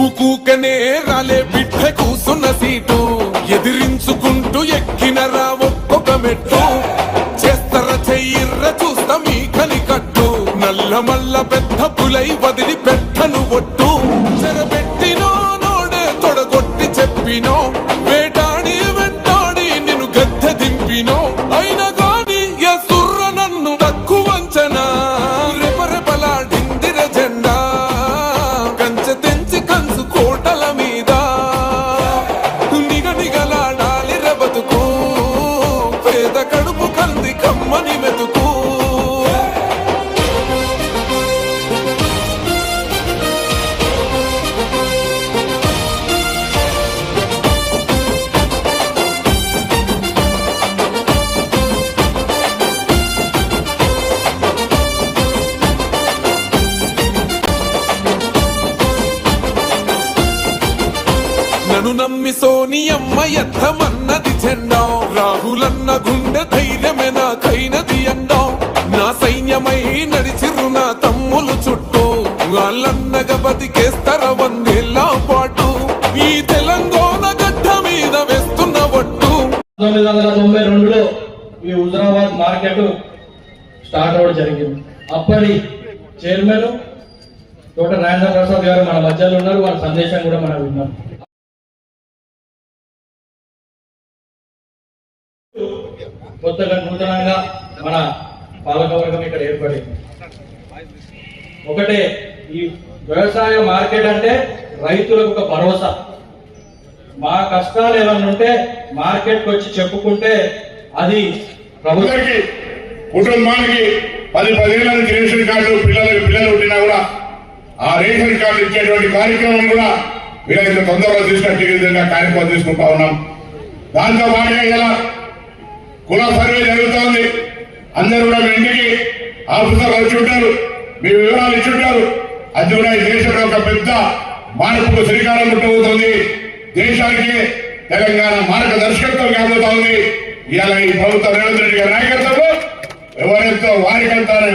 ఊకూకనే రాలే బిడ్డ కూసున్న సీటు. ఎదిరించుకుంటూ ఎక్కినరా ఒక్కొక్క మెట్టు. చేస్తర చెయ్యిర్ర చూస్తా మీ కని కట్టు నల్ల మల్ల పెద్ద పులై వదిలి పెట్టను ఒట్టు. చెరబె నమ్మి సోనియమ్మ ఎత్తమన్నది జెండా రాహులన్న గుండె ధైర్యమే నాకైనది అండా నా సైన్యమై నడిచిరు నా తమ్ములు చుట్టూ. వాళ్ళన్నగ బతికేస్తర వందేళ్ళ పాటు. ఈ తెలంగాణ గడ్డ మీద వేస్తున్న ఒట్టు పంతొమ్మిది వందల తొంభై రెండులో ఈ హుజరాబాద్ మార్కెట్ స్టార్ట్ అవ్వడం జరిగింది. అప్పటి చైర్మన్ తోట నారాయణ ప్రసాద్ గారు మన మధ్యలో ఉన్నారు. వాళ్ళ సందేశం కూడా మనం విన్నాం కొత్తగా నూతనంగా మన పాలకవర్గం ఇక్కడ ఏర్పడింది. ఒకటే ఈ వ్యవసాయ మార్కెట్ అంటే రైతులకు ఒక భరోసా. మా కష్టాలు ఏమన్నా ఉంటే మార్కెట్కి వచ్చి చెప్పుకుంటే అది ప్రభుత్వానికి కుటుంబానికి పది పదివేల రేషన్ కార్డు పిల్లలకు పిల్లలు ఉండినా కూడా ఆ రేషన్ కార్డు ఇచ్చేటువంటి కార్యక్రమం కూడా వీలైతే తొందరగా తీసుకొచ్చే విధంగా కార్యక్రమం తీసుకుంటా ఉన్నాం. దాంతో పాటుగా ఇలా కుల సర్వే జరుగుతోంది. అందరూ కూడా మీ ఇంటికి ఆఫీసర్లు వచ్చి ఉంటారు. మీ వివరాలు ఇచ్చి ఉంటారు. అది కూడా ఈ దేశంలో ఒక పెద్ద మార్పుకు శ్రీకారం చుట్టబోతోంది. దేశానికి తెలంగాణ మార్గదర్శకత్వం కాబోతోంది. ఇవాళ ఈ ప్రభుత్వం రేవంత్ రెడ్డి గారి నాయకత్వంలో ఎవరెంతో వారికంతా అనే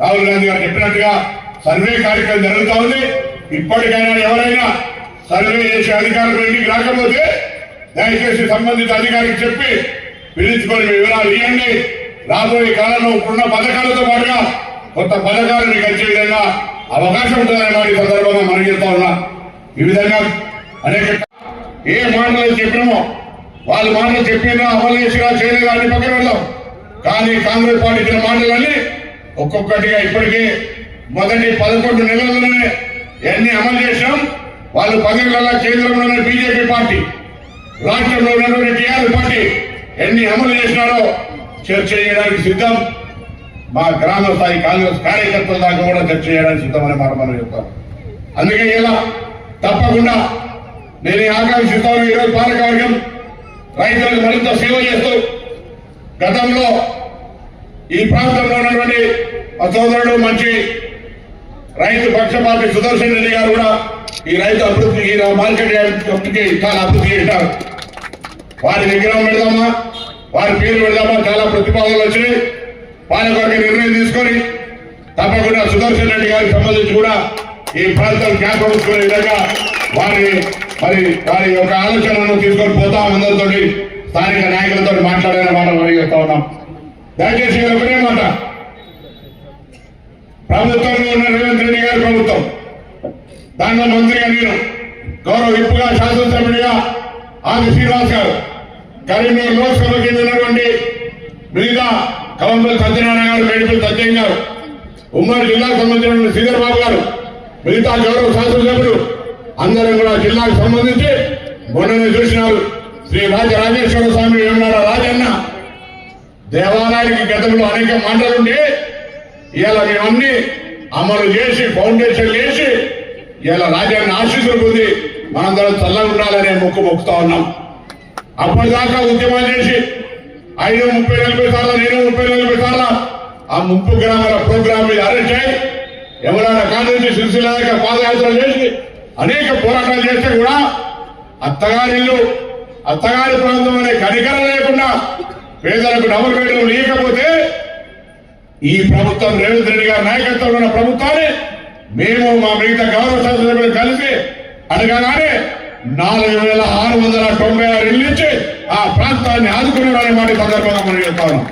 రాహుల్ గాంధీ గారు చెప్పినట్టుగా సర్వే కార్యక్రమం జరుగుతా ఉంది ఇప్పటికైనా ఎవరైనా సర్వే చేసే అధికారులు ఇంటికి రాకపోతే దయచేసి సంబంధిత అధికారికి చెప్పి పిలుచుకొని వివరాలు ఇవ్వండి. రాబోయే కాలంలో ఇప్పుడున్న పథకాలతో పాటుగా కొత్త పథకాలు మీకు వచ్చే విధంగా అవకాశం ఉంటుందనే మాట ఈ సందర్భంగా మనం చెప్తా ఉన్నా. ఈ విధంగా అనేక ఏ మాటలు చెప్పినామో వాళ్ళ మాటలు చెప్పినా అమలు చేసినా చేయలేదా అని పక్కన వెళ్దాం కానీ కాంగ్రెస్ పార్టీ ఇచ్చిన మాటలన్నీ ఒక్కొక్కటిగా ఇప్పటికే మొదటి పదకొండు నెలల్లోనే ఎన్ని అమలు చేసినాం? వాళ్ళు పదవి కేంద్రంలో కేంద్రంలోనే బీజేపీ పార్టీ రాష్ట్రంలో ఉన్నటువంటి టీఆర్ఎస్ పార్టీ ఎన్ని అమలు చేసినారో చర్చ చేయడానికి సిద్ధం. మా గ్రామ స్థాయి కాంగ్రెస్ కార్యకర్తల దాకా కూడా చర్చ చేయడానికి సిద్ధమనే మాట మనం చెప్తాం. అందుకే ఇలా తప్పకుండా నేను ఈ ఆకాంక్షిస్తాను ఈరోజు పాలకవర్గం రైతులకు మరింత సేవ చేస్తూ గతంలో ఈ ప్రాంతంలో ఉన్నటువంటి మా సోదరుడు మంచి రైతు పక్షపాతి సుదర్శన్ రెడ్డి గారు కూడా ఈ రైతు అభివృద్ధి మార్కెట్ చాలా అభివృద్ధి చేశారు. వారి విగ్రహం పెడదామా? వారి పేరు పెడదామా చాలా ప్రతిపాదనలు వచ్చినాయి. వారి పాలకవర్గ నిర్ణయం తీసుకొని తప్పకుండా సుదర్శన్ రెడ్డి గారికి సంబంధించి కూడా ఈ ప్రాంతం క్యాంప్ అవుతున్న విధంగా వారి మరి వారి యొక్క ఆలోచనను తీసుకొని పోతాం అందరితో స్థానిక నాయకులతో మాట్లాడే మాట మనం ఉన్నాం. దయచేసి ఇక్కడ ఒకటే మాట. ప్రభుత్వంలో ఉన్న రేవంత్ రెడ్డి గారి ప్రభుత్వం. దానిలో మంత్రిగా నేను గౌరవ విప్పుగా శాసనసభ్యుడిగా ఆది శ్రీనివాస్ గారు. కరీంనగర్ లోక్సభకి ఉన్నటువంటి మిగతా కవంపల్లి సత్యనారాయణ గారు మేడిపల్లి సత్యం గారు ఉమ్మడి జిల్లాకు సంబంధించిన శ్రీధర్ బాబు గారు మిగతా గౌరవ శాసనసభ్యులు అందరం కూడా జిల్లాకు సంబంధించి మొన్ననే చూసినారు. శ్రీ రాజ రాజేశ్వర స్వామి ఏమన్నారా రాజన్న దేవాలయానికి గతంలో అనేక మంటలుండి ఇలా మేమన్నీ అమలు చేసి ఫౌండేషన్ వేసి ఇలా రాజ్యాన్ని ఆశీస్సులు పొంది మనందరం చల్లగా ఉండాలనే మొక్కు మొక్కుతా ఉన్నాం. అప్పటిదాకా ఉద్యమాలు చేసి ఐదు ముప్పై నలభై సార్లు నేను ముప్పై నలభై సార్లు ఆ ముప్పు గ్రామాల ప్రోగ్రామ్ మీద అరెస్ట్ అయ్యి ఎవరైనా కాంగ్రెస్ సిరిసిల్ల దాకా పాదయాత్ర చేసి అనేక పోరాటాలు చేస్తే కూడా అత్తగారిల్లు అత్తగారి ప్రాంతం అనే కనికరం లేకుండా పేదలకు డబుల్ బెడ్రూమ్ లేకపోతే ఈ ప్రభుత్వం రేవంత్ రెడ్డి గారి నాయకత్వంలో ఉన్న ప్రభుత్వాన్ని మేము మా మిగతా గౌరవ శాసనసభ్యులు కలిసి అడగగానే నాలుగు వేల ఆరు వందల తొంభై ఆరు ఇల్లు ఇచ్చి ఆ ప్రాంతాన్ని ఆదుకున్నాడు అనే మాట సందర్భంగా మనం చెప్తా. ఉన్నాం